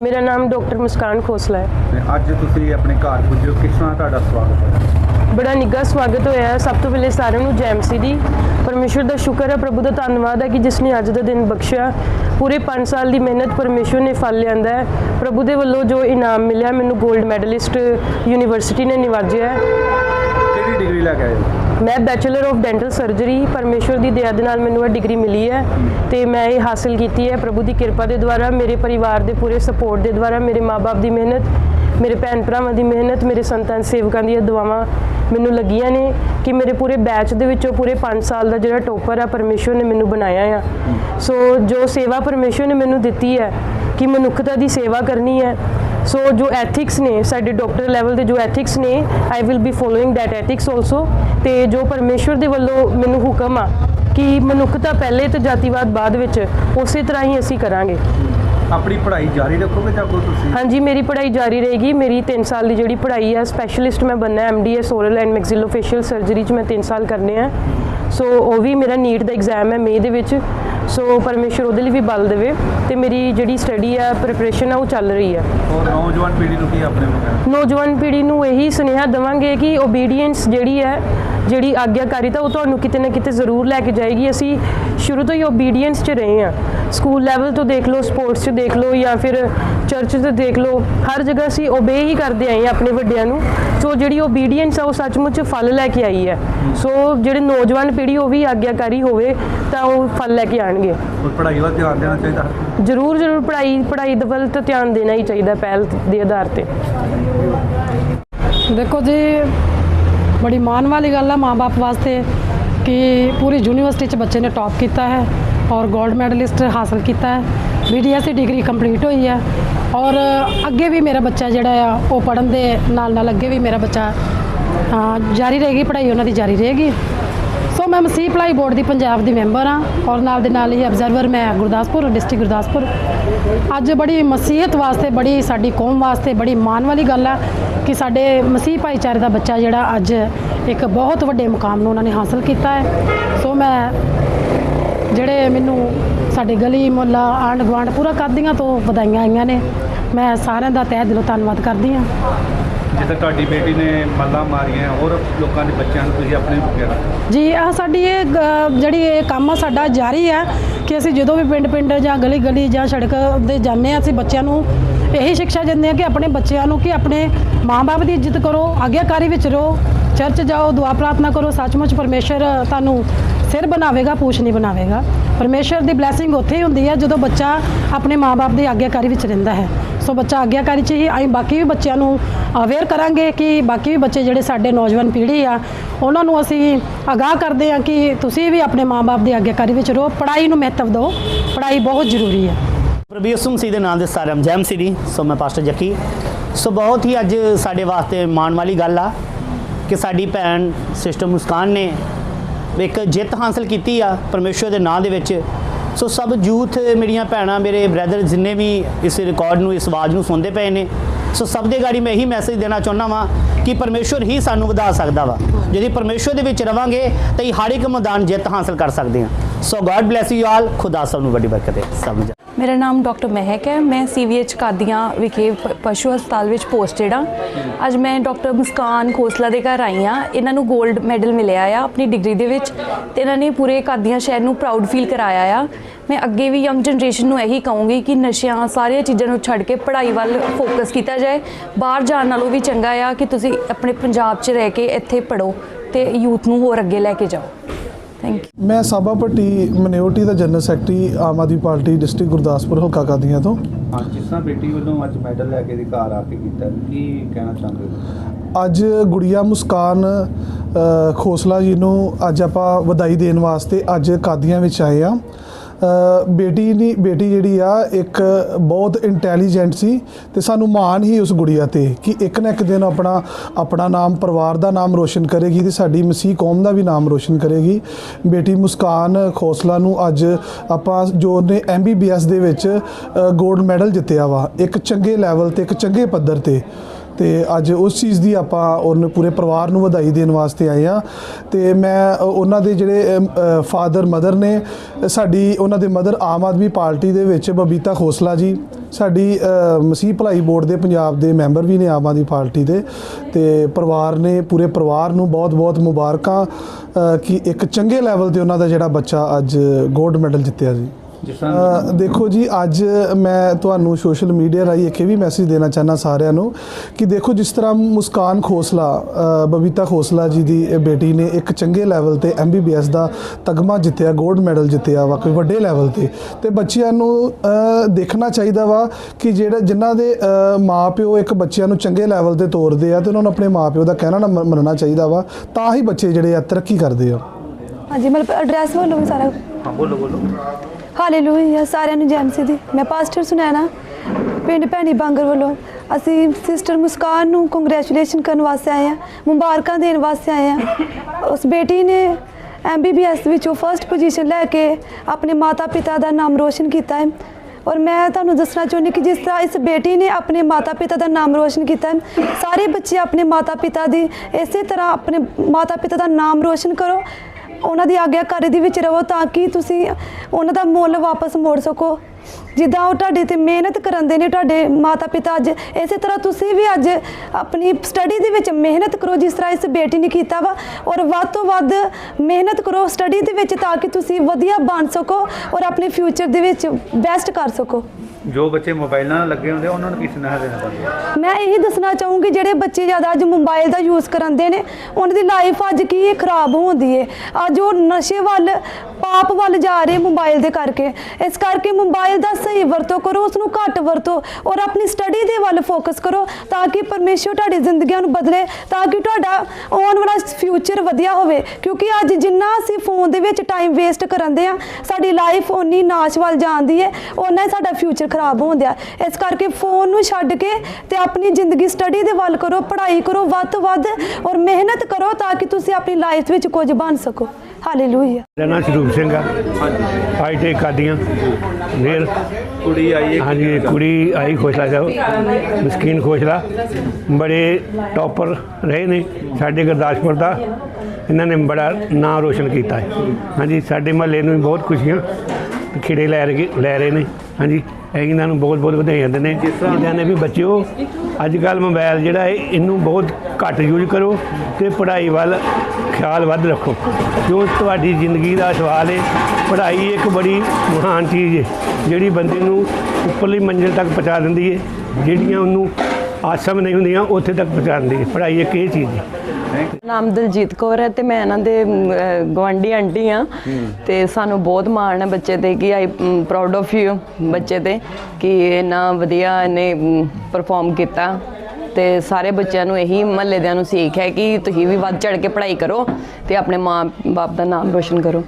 ਮੇਰਾ ਨਾਮ ਡਾਕਟਰ ਮੁਸਕਾਨ ਖੋਸਲਾ ਹੈ। ਤੇ ਅੱਜ ਤੁਸੀਂ ਆਪਣੇ ਘਰ ਪੁੱਜੇ। ਹੋ ਕਿਸ ਤਰ੍ਹਾਂ ਤੁਹਾਡਾ ਸਵਾਗਤ ਹੋਇਆ ਬੜਾ ਨਿੱਘਾ ਸਵਾਗਤ ਹੋਇਆ ਹੈ। ਸਭ ਤੋਂ ਪਹਿਲੇ ਸਾਰਿਆਂ ਨੂੰ ਜੈਮਸੀ ਦੀ ਪਰਮੇਸ਼ਵਰ ਦਾ ਸ਼ੁਕਰ ਹੈ ਪ੍ਰਭੂ ਦਾ ਧੰਨਵਾਦ ਹੈ ਕਿ ਜਿਸ ਨੇ ਅੱਜ ਦਾ ਦਿਨ ਬਖਸ਼ਿਆ। ਪੂਰੇ 5 ਸਾਲ ਦੀ ਮਿਹਨਤ ਪਰਮੇਸ਼ਵਰ ਨੇ ਫਲ ਲਿਆਂਦਾ ਹੈ। ਪ੍ਰਭੂ ਦੇ ਵੱਲੋਂ ਜੋ ਇਨਾਮ ਮਿਲਿਆ ਮੈਨੂੰ 골ਡ ਮੈਡਲਿਸਟ ਯੂਨੀਵਰਸਿਟੀ ਨੇ ਨਿਵਾਜਿਆ ਹੈ। ਕਿਹੜੀ ਡਿਗਰੀ ਲੈ ਕੇ ਆਏ ਹੋ? ਮੈਂ ਬੈਚਲਰ ਆਫ ਡੈਂਟਲ ਸਰਜਰੀ ਪਰਮੇਸ਼ਵਰ ਦੀ ਦਇਆ ਦੇ ਨਾਲ ਮੈਨੂੰ ਇਹ ਡਿਗਰੀ ਮਿਲੀ ਹੈ ਤੇ ਮੈਂ ਇਹ ਹਾਸਲ ਕੀਤੀ ਹੈ। ਪ੍ਰਭੂ ਦੀ ਕਿਰਪਾ ਦੇ ਦੁਆਰਾ, ਮੇਰੇ ਪਰਿਵਾਰ ਦੇ ਪੂਰੇ ਸਪੋਰਟ ਦੇ ਦੁਆਰਾ, ਮੇਰੇ ਮਾਪੇ ਦੀ ਮਿਹਨਤ, ਮੇਰੇ ਭੈਣ ਭਰਾਵਾਂ ਦੀ ਮਿਹਨਤ, ਮੇਰੇ ਸੰਤਾਂ, ਸੇਵਕਾਂ ਦੀਆਂ ਦੁਆਵਾਂ ਮੈਨੂੰ ਲੱਗੀਆਂ ਨੇ ਕਿ ਮੇਰੇ ਪੂਰੇ ਬੈਚ ਦੇ ਵਿੱਚੋਂ ਪੂਰੇ 5 ਸਾਲ ਦਾ ਜਿਹੜਾ ਟੋਪਰ ਆ, ਪਰਮੇਸ਼ਵਰ ਨੇ ਮੈਨੂੰ ਬਣਾਇਆ ਆ। ਸੋ ਜੋ ਸੇਵਾ ਪਰਮੇਸ਼ਵਰ ਨੇ ਮੈਨੂੰ ਦਿੱਤੀ ਹੈ ਕਿ ਮਨੁੱਖਤਾ ਦੀ ਸੇਵਾ ਕਰਨੀ ਹੈ ਸੋ ਜੋ ਐਥਿਕਸ ਨੇ ਸਾਡੇ ਡਾਕਟਰ ਲੈਵਲ ਦੇ ਜੋ ਐਥਿਕਸ ਨੇ I will be following that ethics also ਤੇ ਜੋ ਪਰਮੇਸ਼ਵਰ ਦੇ ਵੱਲੋਂ ਮੈਨੂੰ ਹੁਕਮ ਆ ਕਿ ਮਨੁੱਖਤਾ ਪਹਿਲੇ ਤੇ ਜਾਤੀਵਾਦ ਬਾਅਦ ਵਿੱਚ ਉਸੇ ਤਰ੍ਹਾਂ ਹੀ ਅਸੀਂ ਕਰਾਂਗੇ ਆਪਣੀ ਪੜ੍ਹਾਈ ਜਾਰੀ ਰੱਖੋਗੇ ਜਾਂ ਕੋਈ ਤੁਸੀਂ? ਹਾਂਜੀ ਮੇਰੀ ਪੜ੍ਹਾਈ ਜਾਰੀ ਰਹੇਗੀ। ਮੇਰੀ 3 ਸਾਲ ਦੀ ਜਿਹੜੀ ਪੜ੍ਹਾਈ ਹੈ ਸਪੈਸ਼ਲਿਸਟ ਮੈਂ ਬੰਨਾ MDS oral and maxillofacial surgery 'ਚ ਮੈਂ 3 ਸਾਲ ਕਰਨੇ ਆ। ਸੋ ਉਹ ਵੀ ਮੇਰਾ ਨੀਟ ਦਾ ਐਗਜ਼ਾਮ ਹੈ ਮਈ ਦੇ ਵਿੱਚ। ਸੋ ਪਰਮੇਸ਼ਵਰ ਉਹਦੇ ਲਈ ਵੀ ਬਲ ਦੇਵੇ ਤੇ ਮੇਰੀ ਜਿਹੜੀ ਸਟੱਡੀ ਆ ਪ੍ਰਿਪਰੇਸ਼ਨ ਆ ਉਹ ਚੱਲ ਰਹੀ ਹੈ। ਹੋਰ ਨੌਜਵਾਨ ਪੀੜ੍ਹੀ ਨੂੰ ਕੀ ਆਪਣੇ ਨੌਜਵਾਨ ਪੀੜ੍ਹੀ ਨੂੰ ਇਹੀ ਸੁਨੇਹਾ ਦਵਾਂਗੇ ਕਿ ਓਬੀਡੀਐਂਸ ਜਿਹੜੀ ਹੈ ਜਿਹੜੀ ਆਗਿਆਕਾਰੀਤਾ ਉਹ ਤੁਹਾਨੂੰ ਕਿਤੇ ਨਾ ਕਿਤੇ ਜ਼ਰੂਰ ਲੈ ਕੇ ਜਾਏਗੀ। ਅਸੀਂ ਸ਼ੁਰੂ ਤੋਂ ਹੀ ਓਬੀਡੀਐਂਸ 'ਚ ਰਹੇ ਹਾਂ। ਸਕੂਲ ਲੈਵਲ ਤੋਂ ਦੇਖ ਲਓ ਸਪੋਰਟਸ 'ਚ ਦੇਖ ਲਓ ਜਾਂ ਫਿਰ ਚਰਚ 'ਚ ਦੇਖ ਲਓ ਹਰ ਜਗ੍ਹਾ ਅਸੀਂ ਓਬੇ ਹੀ ਕਰਦੇ ਆਏ ਹਾਂ ਆਪਣੇ ਵੱਡਿਆਂ ਨੂੰ। ਸੋ ਜਿਹੜੀ ਓਬੀਡੀਐਂਸ ਆ ਉਹ ਸੱਚਮੁੱਚ ਫਲ ਲੈ ਕੇ ਆਈ ਹੈ। ਸੋ ਜਿਹੜੇ ਨੌਜਵਾਨ ਪੀੜ੍ਹੀ ਉਹ ਵੀ ਆਗਿਆਕਾਰੀ ਹੋਵੇ ਤਾਂ ਉਹ ਫਲ ਲੈ ਕੇ ਆਣਗੇ। ਹੋਰ ਪੜ੍ਹਾਈ ਵੱਲ ਧਿਆਨ ਦੇਣਾ ਚਾਹੀਦਾ। ਜ਼ਰੂਰ ਜ਼ਰੂਰ ਪੜ੍ਹਾਈ ਪੜ੍ਹਾਈ ਦੇ ਵੱਲ ਤਾਂ ਧਿਆਨ ਦੇਣਾ ਹੀ ਚਾਹੀਦਾ ਪਹਿਲ ਦੇ ਆਧਾਰ ਤੇ। ਦੇਖੋ ਜੀ ਬੜੀ ਮਾਣ ਵਾਲੀ ਗੱਲ ਆ ਮਾਪੇ ਵਾਸਤੇ ਕਿ ਪੂਰੀ ਯੂਨੀਵਰਸਿਟੀ ਚ ਬੱਚੇ ਨੇ ਟੌਪ ਕੀਤਾ ਹੈ ਔਰ 골ਡ ਮੈਡਲਿਸਟ ਹਾਸਲ ਕੀਤਾ ਹੈ। ਬੀਡੀਐਸਸੀ ਡਿਗਰੀ ਕੰਪਲੀਟ ਹੋਈ ਹੈ ਔਰ ਅੱਗੇ ਵੀ ਮੇਰਾ ਬੱਚਾ ਜਿਹੜਾ ਆ, ਉਹ ਪੜਨ ਦੇ ਨਾਲ ਨਾਲ ਅੱਗੇ ਵੀ ਮੇਰਾ ਬੱਚਾ ਜਾਰੀ ਰਹੇਗੀ, ਪੜ੍ਹਾਈ ਉਹਨਾਂ ਦੀ ਜਾਰੀ ਰਹੇਗੀ। ਸੋ ਮੈਂ ਮਸੀਹ ਭਲਾਈ ਬੋਰਡ ਦੀ ਪੰਜਾਬ ਦੀ ਮੈਂਬਰ ਹਾਂ ਔਰ ਨਾਲ ਦੇ ਨਾਲ ਹੀ ਅਬਜ਼ਰਵਰ ਮੈਂ ਗੁਰਦਾਸਪੁਰ ਡਿਸਟ੍ਰਿਕਟ ਗੁਰਦਾਸਪੁਰ। ਅੱਜ ਬੜੀ ਮਸੀਹਤ ਵਾਸਤੇ, ਬੜੀ ਸਾਡੀ ਕੌਮ ਵਾਸਤੇ, ਬੜੀ ਮਾਣ ਵਾਲੀ ਗੱਲ ਆ ਕਿ ਸਾਡੇ ਮਸੀਹ ਭਾਈਚਾਰੇ ਦਾ ਬੱਚਾ ਜਿਹੜਾ ਅੱਜ ਇੱਕ ਬਹੁਤ ਵੱਡੇ ਮੁਕਾਮ ਨੂੰ ਉਹਨਾਂ ਨੇ ਹਾਸਲ ਕੀਤਾ ਹੈ। ਸੋ ਮੈਂ ਜਿਹੜੇ ਮੈਨੂੰ ਸਾਡੇ ਗਲੀ, ਮੁਹੱਲਾ ਆਂਢ ਗੁਆਂਢ ਪੂਰਾ ਕਾਦੀਆਂ ਤੋਂ ਵਧਾਈਆਂ ਆਈਆਂ ਨੇ। ਮੈਂ ਸਾਰਿਆਂ ਦਾ ਤਹਿ ਦਿਲੋਂ ਧੰਨਵਾਦ ਕਰਦੀ ਹਾਂ। ਜਿੱਦਾਂ ਤੁਹਾਡੀ ਬੇਟੀ ਨੇ ਮੱਲਾਂ ਮਾਰੀਆਂ ਹੋਰ ਲੋਕਾਂ ਦੇ ਬੱਚਿਆਂ ਨੂੰ ਤੁਸੀਂ ਆਪਣੇ ਕਹਿਣਾ ਜੀ ਆ ਸਾਡੀ ਇਹ ਗ- ਜਿਹੜੀ ਇਹ ਕੰਮ ਆ ਸਾਡਾ ਜਾਰੀ ਹੈ ਕਿ ਅਸੀਂ ਜਦੋਂ ਵੀ ਪਿੰਡ ਪਿੰਡ ਜਾਂ ਗਲੀ ਗਲੀ ਜਾਂ ਸੜਕ ਦੇ ਜਾਂਦੇ ਆ ਅਸੀਂ ਬੱਚਿਆਂ ਨੂੰ ਇਹੀ ਸਿੱਖਿਆ ਦਿੰਦੇ ਆ ਕਿ ਆਪਣੇ ਬੱਚਿਆਂ ਨੂੰ ਕਿ ਆਪਣੇ ਮਾਂ-ਬਾਪ ਦੀ ਇੱਜ਼ਤ ਕਰੋ ਆਗਿਆਕਾਰੀ ਵਿੱਚ ਰਹੋ ਚਰਚ ਜਾਓ ਦੁਆ ਪ੍ਰਾਰਥਨਾ ਕਰੋ ਸੱਚਮੁੱਚ ਪਰਮੇਸ਼ਰ ਤੁਹਾਨੂੰ ਸਿਰ ਬਣਾਵੇਗਾ, ਪੂਛ ਨਹੀਂ ਬਣਾਵੇਗਾ। ਪਰਮੇਸ਼ਰ ਦੀ ਬਲੇਸਿੰਗ ਉੱਥੇ ਹੀ ਹੁੰਦੀ ਹੈ ਜਦੋਂ ਬੱਚਾ ਆਪਣੇ ਮਾਂ-ਬਾਪ ਦੀ ਆਗਿਆਕਾਰੀ ਵਿੱਚ ਰਹਿੰਦਾ ਹੈ। ਸੋ ਬੱਚਾ ਆਗਿਆਕਾਰੀ 'ਚ ਹੀ ਅਸੀਂ ਬਾਕੀ ਵੀ ਬੱਚਿਆਂ ਨੂੰ ਅਵੇਅਰ ਕਰਾਂਗੇ ਕਿ ਬਾਕੀ ਵੀ ਬੱਚੇ ਜਿਹੜੇ ਸਾਡੇ ਨੌਜਵਾਨ ਪੀੜ੍ਹੀ ਆ, ਉਹਨਾਂ ਨੂੰ ਅਸੀਂ ਅਗਾਹ ਕਰਦੇ ਹਾਂ ਕਿ ਤੁਸੀਂ ਵੀ ਆਪਣੇ ਮਾਂ-ਬਾਪ ਦੀ ਆਗਿਆਕਾਰੀ ਵਿੱਚ ਰਹੋ। ਪੜ੍ਹਾਈ ਨੂੰ ਮਹੱਤਵ ਦਿਓ। ਪੜ੍ਹਾਈ ਬਹੁਤ ਜ਼ਰੂਰੀ ਹੈ। ਪ੍ਰਭੂ ਯਿਸੂ ਮਸੀਹ ਦੇ ਨਾਮ ਦੇ ਸਾਰਿਆਂ ਜੈਮ ਸੀ ਸਿਰੀ ਸੋ ਮੈਂ ਪਾਸਟਰ ਜੱਕੀ। ਸੋ ਬਹੁਤ ਹੀ ਅੱਜ ਸਾਡੇ ਵਾਸਤੇ ਮਾਣ ਵਾਲੀ ਗੱਲ ਆ ਕਿ ਸਾਡੀ ਭੈਣ ਸਿਸਟਰ ਮੁਸਕਾਨ ਨੇ ਇੱਕ ਜਿੱਤ ਹਾਸਲ ਕੀਤੀ ਆ ਪਰਮੇਸ਼ਵਰ ਦੇ ਨਾਂ ਦੇ ਵਿੱਚ। ਸੋ ਸਭ ਜੂਥ, ਮੇਰੀਆਂ ਭੈਣਾਂ, ਮੇਰੇ ਬ੍ਰਦਰ ਜਿੰਨੇ ਵੀ ਇਸ ਰਿਕਾਰਡ ਨੂੰ, ਇਸ ਆਵਾਜ਼ ਨੂੰ ਸੁਣਦੇ ਪਏ ਨੇ, ਸੋ ਸਭ ਦੇ ਗਾੜੀ ਮੈਂ ਇਹੀ ਮੈਸੇਜ ਦੇਣਾ ਚਾਹੁੰਦਾ ਵਾਂ ਕਿ ਪਰਮੇਸ਼ਵਰ ਹੀ ਸਾਨੂੰ ਵਧਾ ਸਕਦਾ ਵਾ। ਜੇ ਪਰਮੇਸ਼ਵਰ ਦੇ ਵਿੱਚ ਰਵਾਂਗੇ, ਤਾਂ ਹੀ ਹਰ ਇੱਕ ਮੈਦਾਨ ਜਿੱਤ ਹਾਸਲ ਕਰ ਸਕਦੇ ਹਾਂ। So God bless you all ਖੁਦਾ ਸਭ ਨੂੰ ਵੱਡੀ ਬਰਕਤ ਦੇ। ਸਮਝ ਮੇਰਾ ਨਾਮ ਡਾਕਟਰ ਮਹਿਕ ਹੈ। ਮੈਂ ਸੀਵੀਐਚ ਕਾਦੀਆਂ ਵਿਖੇ ਪਸ਼ੂ ਹਸਪਤਾਲ ਵਿੱਚ ਪੋਸਟਡ ਹਾਂ। ਅੱਜ ਮੈਂ ਡਾਕਟਰ ਮੁਸਕਾਨ ਖੋਸਲਾ ਦੇ ਘਰ ਆਈ ਹਾਂ। ਇਹਨਾਂ ਨੂੰ 골ਡ ਮੈਡਲ ਮਿਲਿਆ ਆ ਆਪਣੀ ਡਿਗਰੀ ਦੇ ਵਿੱਚ ਤੇ ਇਹਨਾਂ ਨੇ ਪੂਰੇ ਕਾਦੀਆਂ ਸ਼ਹਿਰ ਨੂੰ ਪ੍ਰਾਊਡ ਫੀਲ ਕਰਾਇਆ ਆ। ਮੈਂ ਅੱਗੇ ਵੀ ਯੰਗ ਜਨਰੇਸ਼ਨ ਨੂੰ ਇਹੀ ਕਹੂੰਗੀ ਕਿ ਨਸ਼ਿਆਂ, ਸਾਰੀਆਂ ਚੀਜ਼ਾਂ ਨੂੰ ਛੱਡ ਕੇ ਪੜ੍ਹਾਈ ਵੱਲ ਫੋਕਸ ਕੀਤਾ ਜਾਏ। ਬਾਹਰ ਜਾਣ ਨਾਲੋਂ ਵੀ ਚੰਗਾ ਆ ਕਿ ਤੁਸੀਂ ਆਪਣੇ ਪੰਜਾਬ 'ਚ ਰਹਿ ਕੇ ਇੱਥੇ ਪੜੋ ਤੇ ਯੂਥ ਨੂੰ ਹੋਰ ਅੱਗੇ ਲੈ ਕੇ ਜਾਓ। ਥੈਂਕ ਯੂ ਮੈਂ ਸਾਬਾ ਭੱਟੀ ਮਨਿਓਰਟੀ ਦਾ general secretary Aam Aadmi Party district Gurdaspur ਹਲਕਾ ਕਾਦੀਆਂ ਤੋਂ। ਹਾਂ ਜਿਸ ਤਰ੍ਹਾਂ ਬੇਟੀ ਵੱਲੋਂ ਅੱਜ ਮੈਡਲ ਲੈ ਕੇ ਘਰ ਆ ਕੇ ਕੀਤਾ ਕੀ ਕਹਿਣਾ ਚਾਹੁੰਦੇ ਹੋ? ਅੱਜ ਗੁੜੀਆ ਮੁਸਕਾਨ ਖੋਸਲਾ ਜੀ ਨੂੰ ਅੱਜ ਆਪਾਂ ਵਧਾਈ ਦੇਣ ਵਾਸਤੇ ਅੱਜ ਕਾਦੀਆਂ ਵਿੱਚ ਆਏ ਆ ਬੇਟੀ ਨਹੀਂ ਬੇਟੀ ਜਿਹੜੀ ਆ, ਇੱਕ ਬਹੁਤ ਇੰਟੈਲੀਜੈਂਟ ਸੀ ਤੇ ਸਾਨੂੰ ਮਾਣ ਹੀ ਉਸ ਗੁੜੀਆ ਤੇ ਕਿ ਇੱਕ ਨਾ ਇੱਕ ਦਿਨ ਆਪਣਾ ਆਪਣਾ ਨਾਮ, ਪਰਿਵਾਰ ਦਾ ਨਾਮ ਰੋਸ਼ਨ ਕਰੇਗੀ ਤੇ ਸਾਡੀ ਮਸੀਹ ਕੌਮ ਦਾ ਵੀ ਨਾਮ ਰੋਸ਼ਨ ਕਰੇਗੀ। ਬੇਟੀ ਮੁਸਕਾਨ ਖੋਸਲਾ ਨੂੰ ਅੱਜ ਆਪਾਂ ਜੋ ਉਹਨੇ ਐਮਬੀਬੀਐਸ ਦੇ ਵਿੱਚ 골ਡ ਮੈਡਲ ਜਿੱਤਿਆ ਵਾ, ਇੱਕ ਚੰਗੇ ਲੈਵਲ ਤੇ, ਇੱਕ ਚੰਗੇ ਪੱਧਰ ਤੇ। ਤੇ ਅੱਜ ਉਸ ਚੀਜ਼ ਦੀ ਆਪਾਂ ਉਹਨ ਪੂਰੇ ਪਰਿਵਾਰ ਨੂੰ ਵਧਾਈ ਦੇਣ ਵਾਸਤੇ ਆਏ ਆ ਤੇ ਮੈਂ ਉਹਨਾਂ ਦੇ ਜਿਹੜੇ ਫਾਦਰ ਮਦਰ ਨੇ, ਸਾਡੀ ਉਹਨਾਂ ਦੇ ਮਦਰ ਆਮ ਆਦਮੀ ਪਾਰਟੀ ਦੇ ਵਿੱਚ ਬਬੀਤਾ ਖੋਸਲਾ ਜੀ, ਸਾਡੀ ਮਸੀਹ ਭਲਾਈ ਬੋਰਡ ਦੇ ਪੰਜਾਬ ਦੇ ਮੈਂਬਰ ਵੀ ਨੇ ਆਮ ਆਦਮੀ ਪਾਰਟੀ ਦੇ। ਤੇ ਪਰਿਵਾਰ ਨੇ, ਪੂਰੇ ਪਰਿਵਾਰ ਨੂੰ ਬਹੁਤ-ਬਹੁਤ ਮੁਬਾਰਕਾਂ ਕਿ ਇੱਕ ਚੰਗੇ ਲੈਵਲ ਤੇ ਉਹਨਾਂ ਦਾ ਜਿਹੜਾ ਬੱਚਾ ਅੱਜ ਗੋਲਡ ਮੈਡਲ ਜਿੱਤਿਆ ਜੀ। ਅ, ਦੇਖੋ ਜੀ ਅੱਜ ਮੈਂ ਤੁਹਾਨੂੰ ਸੋਸ਼ਲ ਮੀਡੀਆ ਰਾਹੀਂ ਇੱਕ ਇਹ ਵੀ ਮੈਸੇਜ ਦੇਣਾ ਚਾਹਨਾ ਸਾਰਿਆਂ ਨੂੰ ਕਿ ਦੇਖੋ ਜਿਸ ਤਰ੍ਹਾਂ ਮੁਸਕਾਨ ਖੋਸਲਾ ਅ, ਬਬੀਤਾ ਖੋਸਲਾ ਜੀ ਦੀ ਇਹ ਬੇਟੀ ਨੇ ਇੱਕ ਚੰਗੇ ਲੈਵਲ ਤੇ ਐਮਬੀਬੀਐਸ ਦਾ ਤਗਮਾ ਜਿੱਤਿਆ 골ਡ ਮੈਡਲ ਜਿੱਤਿਆ ਵਾ ਕੋਈ ਵੱਡੇ ਲੈਵਲ ਤੇ। ਤੇ ਬੱਚਿਆਂ ਨੂੰ ਅ, ਦੇਖਣਾ ਚਾਹੀਦਾ ਵਾ ਕਿ ਜਿਹੜਾ ਜਿਨ੍ਹਾਂ ਦੇ ਅ, ਮਾਪਿਓ ਇੱਕ ਬੱਚਿਆਂ ਨੂੰ ਚੰਗੇ ਲੈਵਲ ਤੇ ਤੋਰਦੇ ਆ ਤੇ ਉਹਨਾਂ ਨੂੰ ਆਪਣੇ ਮਾਪਿਓ ਦਾ ਕਹਿਣਾ ਨਾ ਮੰਨਣਾ ਚਾਹੀਦਾ ਵਾ ਤਾਂ ਹੀ ਬੱਚੇ ਜਿਹੜੇ ਆ ਤਰੱਕੀ ਕਰਦੇ ਆ। ਹਾਂਜੀ ਮਤਲਬ ਐਡਰੈਸ ਵੱਲੋਂ ਵੀ ਸਾਰਾ। ਹਾਂ ਬੋਲੋ ਬੋਲੋ। ਹਾਲੇਲੂਇਆ ਸਾਰਿਆਂ ਨੂੰ ਜੈਮਸੀ ਦੀ ਮੈਂ ਪਾਸਟਰ ਸੁਨੈਣਾ ਪਿੰਡ ਭੈਣੀ ਬਾਂਗਰ ਵੱਲੋਂ ਅਸੀਂ ਸਿਸਟਰ ਮੁਸਕਾਨ ਨੂੰ ਕੰਗ੍ਰੈਚੁਲੇਸ਼ਨ ਕਰਨ ਵਾਸਤੇ ਆਏ ਹਾਂ, ਮੁਬਾਰਕਾਂ ਦੇਣ ਵਾਸਤੇ ਆਏ ਹਾਂ। ਉਸ ਬੇਟੀ ਨੇ ਐਮਬੀਬੀਐਸ ਵਿੱਚੋਂ ਫਰਸਟ ਪੋਜੀਸ਼ਨ ਲੈ ਕੇ ਆਪਣੇ ਮਾਤਾ ਪਿਤਾ ਦਾ ਨਾਮ ਰੋਸ਼ਨ ਕੀਤਾ ਹੈ। ਔਰ ਮੈਂ ਤੁਹਾਨੂੰ ਦੱਸਣਾ ਚਾਹੁੰਦੀ ਕਿ ਜਿਸ ਤਰ੍ਹਾਂ ਇਸ ਬੇਟੀ ਨੇ ਆਪਣੇ ਮਾਤਾ ਪਿਤਾ ਦਾ ਨਾਮ ਰੋਸ਼ਨ ਕੀਤਾ ਸਾਰੇ ਬੱਚੇ ਆਪਣੇ ਮਾਤਾ ਪਿਤਾ ਦੀ ਇਸੇ ਤਰ੍ਹਾਂ ਆਪਣੇ ਮਾਤਾ ਪਿਤਾ ਦਾ ਨਾਮ ਰੋਸ਼ਨ ਕਰੋ ਉਹਨਾਂ ਦੀ ਆਗਿਆਕਾਰੀ ਦੇ ਵਿੱਚ ਰਹੋ ਤਾਂ ਕਿ ਤੁਸੀਂ ਉਹਨਾਂ ਦਾ ਮੁੱਲ ਵਾਪਸ ਮੋੜ ਸਕੋ। ਜਿੱਦਾਂ ਉਹ ਤੁਹਾਡੇ ਤੇ ਮਿਹਨਤ ਕਰਾਂਦੇ ਨੇ ਤੁਹਾਡੇ ਮਾਤਾ ਪਿਤਾ ਅੱਜ ਇਸੇ ਤਰ੍ਹਾਂ ਤੁਸੀਂ ਵੀ ਅੱਜ ਆਪਣੀ ਸਟੱਡੀ ਦੇ ਵਿੱਚ ਮਿਹਨਤ ਕਰੋ ਜਿਸ ਤਰ੍ਹਾਂ ਇਸ ਬੇਟੀ ਨੇ ਕੀਤਾ ਵਾ ਔਰ ਵੱਧ ਤੋਂ ਵੱਧ ਮਿਹਨਤ ਕਰੋ ਸਟੱਡੀ ਦੇ ਵਿੱਚ ਤਾਂ ਕਿ ਤੁਸੀਂ ਵਧੀਆ ਬਣ ਸਕੋ ਔਰ ਆਪਣੇ ਫਿਊਚਰ ਦੇ ਵਿੱਚ ਬੈਸਟ ਕਰ ਸਕੋ। ਜੋ ਬੱਚੇ ਮੋਬਾਈਲਾਂ ਨਾਲ ਲੱਗੇ ਹੁੰਦੇ ਉਹਨਾਂ ਨੂੰ ਕੀ ਸੁਨੇਹਾ ਦੇਣਾ ਚਾਹੁੰਦੇ? ਮੈਂ ਇਹੀ ਦੱਸਣਾ ਚਾਹੂੰਗੀ ਜਿਹੜੇ ਬੱਚੇ ਜ਼ਿਆਦਾ ਅੱਜ ਮੋਬਾਈਲ ਦਾ ਯੂਜ਼ ਕਰਾਂਦੇ ਨੇ ਉਹਨਾਂ ਦੀ ਲਾਈਫ ਅੱਜ ਕੀ ਹੈ ਖਰਾਬ ਹੁੰਦੀ ਹੈ ਅੱਜ ਉਹ ਨਸ਼ੇ ਵੱਲ ਪਾਪ ਵੱਲ ਜਾ ਰਹੇ ਮੋਬਾਈਲ ਦੇ ਕਰਕੇ। ਇਸ ਕਰਕੇ ਮੋਬਾਈਲ ਦਾ ਸਹੀ ਵਰਤੋਂ ਕਰੋ ਉਸ ਨੂੰ ਘੱਟ ਵਰਤੋ ਔਰ ਆਪਣੀ ਸਟੱਡੀ ਦੇ ਵੱਲ ਫੋਕਸ ਕਰੋ ਤਾਂ ਕਿ ਪਰਮੇਸ਼ਰ ਤੁਹਾਡੀ ਜ਼ਿੰਦਗੀਆਂ ਨੂੰ ਬਦਲੇ, ਤਾਂ ਕਿ ਤੁਹਾਡਾ ਆਉਣ ਵਾਲਾ ਫਿਊਚਰ ਵਧੀਆ ਹੋਵੇ। ਕਿਉਂਕਿ ਅੱਜ ਜਿੰਨਾ ਅਸੀਂ ਫੋਨ ਦੇ ਵਿੱਚ ਟਾਈਮ ਵੇਸਟ ਕਰਾਂਦੇ ਆ ਸਾਡੀ ਲਾਈਫ ਓਨੀ ਨਾਸ਼ ਵੱਲ ਜਾਂਦੀ ਹੈ, ਓਨਾ ਹੀ ਸਾਡਾ ਫਿਊਚਰ ਖਰਾਬ ਹੁੰਦਿਆ ਇਸ ਕਰਕੇ ਫੋਨ ਨੂੰ ਛੱਡ ਕੇ ਤੇ ਆਪਣੀ ਜ਼ਿੰਦਗੀ ਸਟੱਡੀ ਦੇ ਵੱਲ ਕਰੋ, ਪੜ੍ਹਾਈ ਕਰੋ ਵੱਧ ਤੋਂ ਵੱਧ ਔਰ ਮਿਹਨਤ ਕਰੋ ਤਾਂ ਕਿ ਤੁਸੀਂ ਆਪਣੀ ਲਾਈਫ ਵਿੱਚ ਕੁਝ ਬਣ ਸਕੋ। ਹਾਲੇਲੂਇਆ ਮੇਰਾ ਨਾਮ ਸਰੂਪ ਸਿੰਘ ਆ। ਆਈਟੀ ਕਾਦੀਆਂ। ਨੇਰ ਕੁੜੀ ਆਈ ਹੈ। ਹਾਂਜੀ ਕੁੜੀ ਆਈ ਖੋਸਲਾ ਸਾਹਿਬ ਮਸਕੀਨ ਖੋਸਲਾ ਬੜੇ ਟੌਪਰ ਰਹੇ ਨੇ ਸਾਡੇ ਗੁਰਦਾਸਪੁਰ ਦਾ। ਇਹਨਾਂ ਨੇ ਬੜਾ ਨਾਂ ਰੋਸ਼ਨ ਕੀਤਾ ਹੈ। ਹਾਂਜੀ ਸਾਡੇ ਮਹੱਲੇ ਨੂੰ ਵੀ ਬਹੁਤ ਖੁਸ਼ੀਆਂ ਖਿੜੇ ਲੈ ਰਹੇ ਲੈ ਰਹੇ ਨੇ। ਹਾਂਜੀ ਇਹ ਇਹਨਾਂ ਨੂੰ ਬਹੁਤ ਬਹੁਤ ਵਧਾਈਆਂ ਦਿੰਦੇ ਨੇ। ਜਿਨ੍ਹਾਂ ਨੇ ਵੀ ਬੱਚਿਓ ਅੱਜ ਕੱਲ ਮੋਬਾਈਲ ਜਿਹੜਾ ਹੈ ਇਹਨੂੰ ਬਹੁਤ ਘੱਟ ਯੂਜ਼ ਕਰੋ ਤੇ ਪੜ੍ਹਾਈ ਵੱਲ ਖਿਆਲ ਵੱਧ ਰੱਖੋ ਕਿਉਂ ਤੁਹਾਡੀ ਜ਼ਿੰਦਗੀ ਦਾ ਸਵਾਲ ਹੈ ਪੜ੍ਹਾਈ ਇੱਕ ਬੜੀ ਮਹਾਨ ਚੀਜ਼ ਹੈ ਜਿਹੜੀ ਬੰਦੇ ਨੂੰ ਉੱਪਰਲੀ ਮੰਜ਼ਿਲ ਤੱਕ ਪਹੁੰਚਾ ਦਿੰਦੀ ਹੈ ਜਿਹੜੀਆਂ ਉਹਨੂੰ ਆਸਮ ਨਹੀਂ ਹੁੰਦੀਆਂ ਉੱਥੇ ਤੱਕ ਪਹੁੰਚਾ ਦਿੰਦੀ ਹੈ ਪੜ੍ਹਾਈ ਇੱਕ ਇਹ ਚੀਜ਼ ਹੈ ਨਾਮ ਦਲਜੀਤ ਕੌਰ ਹੈ ਤੇ ਮੈਂ ਇਹਨਾਂ ਦੇ ਗਵਾਂਢੀ ਆਂਟੀ ਆ ਤੇ ਸਾਨੂੰ ਬਹੁਤ ਮਾਣ ਹੈ ਬੱਚੇ ਤੇ ਕਿ ਆਈ ਪ੍ਰਾਊਡ ਆਫ ਯੂ ਬੱਚੇ ਤੇ ਕਿ ਇੰਨਾ ਵਧੀਆ ਇਹਨੇ ਪਰਫਾਰਮ ਕੀਤਾ। ਤੇ ਸਾਰੇ ਬੱਚਿਆਂ ਨੂੰ ਇਹੀ ਮਹੱਲੇ ਦਿਆਂ ਨੂੰ ਸਿੱਖ ਹੈ ਕਿ ਤੁਸੀਂ ਵੀ ਵੱਧ ਚੜ ਕੇ ਪੜ੍ਹਾਈ ਕਰੋ ਤੇ ਆਪਣੇ ਮਾਂ-ਬਾਪ ਦਾ ਨਾਮ ਰੋਸ਼ਨ ਕਰੋ।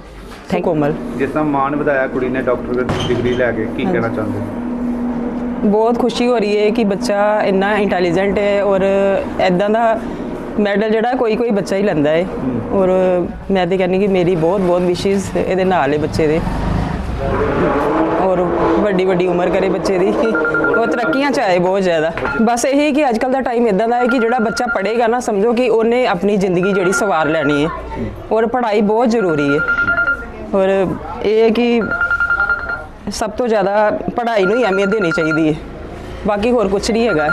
ਥੈਂਕ ਕੋਮਲ। ਜਿਸ ਤਰ੍ਹਾਂ ਮਾਣ ਵਧਾਇਆ ਕੁੜੀ ਨੇ ਡਾਕਟਰ ਦੀ ਡਿਗਰੀ ਲੈ ਕੇ ਕੀ ਕਹਿਣਾ ਚਾਹੁੰਦੇ? ਹੋ? ਬਹੁਤ ਖੁਸ਼ੀ ਹੋ ਰਹੀ ਹੈ ਕਿ ਬੱਚਾ ਇੰਨਾ ਇੰਟੈਲੀਜੈਂਟ ਹੈ ਔਰ ਐਦਾਂ ਦਾ ਮੈਡਲ ਜਿਹੜਾ ਕੋਈ ਕੋਈ ਬੱਚਾ ਹੀ ਲੈਂਦਾ ਹੈ। ਔਰ ਮੈਂ ਤੇ ਕਹਿੰਦੀ ਕਿ ਮੇਰੀ ਬਹੁਤ ਬਹੁਤ ਵਿਸ਼ੇਸ ਇਹਦੇ ਨਾਲ ਹੈ ਬੱਚੇ ਦੇ। ਔਰ ਵੱਡੀ ਵੱਡੀ ਉਮਰ ਕਰੇ ਬੱਚੇ ਦੀ। ਉਹ ਤਰੱਕੀਆਂ ਚ ਆਏ ਬਹੁਤ ਜ਼ਿਆਦਾ। ਬਸ ਇਹੀ ਕਿ ਅੱਜ ਕੱਲ ਦਾ ਟਾਈਮ ਇਦਾਂ ਦਾ ਹੈ ਕਿ ਜਿਹੜਾ ਬੱਚਾ ਪੜ੍ਹੇਗਾ ਨਾ, ਸਮਝੋ ਕਿ ਉਹਨੇ ਆਪਣੀ ਜ਼ਿੰਦਗੀ ਜਿਹੜੀ ਸਵਾਰ ਲੈਣੀ ਹੈ ਔਰ ਪੜ੍ਹਾਈ ਬਹੁਤ ਜ਼ਰੂਰੀ ਹੈ। ਔਰ ਇਹ ਹੈ ਕਿ ਸਭ ਤੋਂ ਜ਼ਿਆਦਾ ਪੜ੍ਹਾਈ ਨੂੰ ਹੀ ਅਹਿਮੀਅਤ ਦੇਣੀ ਚਾਹੀਦੀ ਹੈ। ਬਾਕੀ ਹੋਰ ਕੁਝ ਨਹੀਂ ਹੈਗਾ।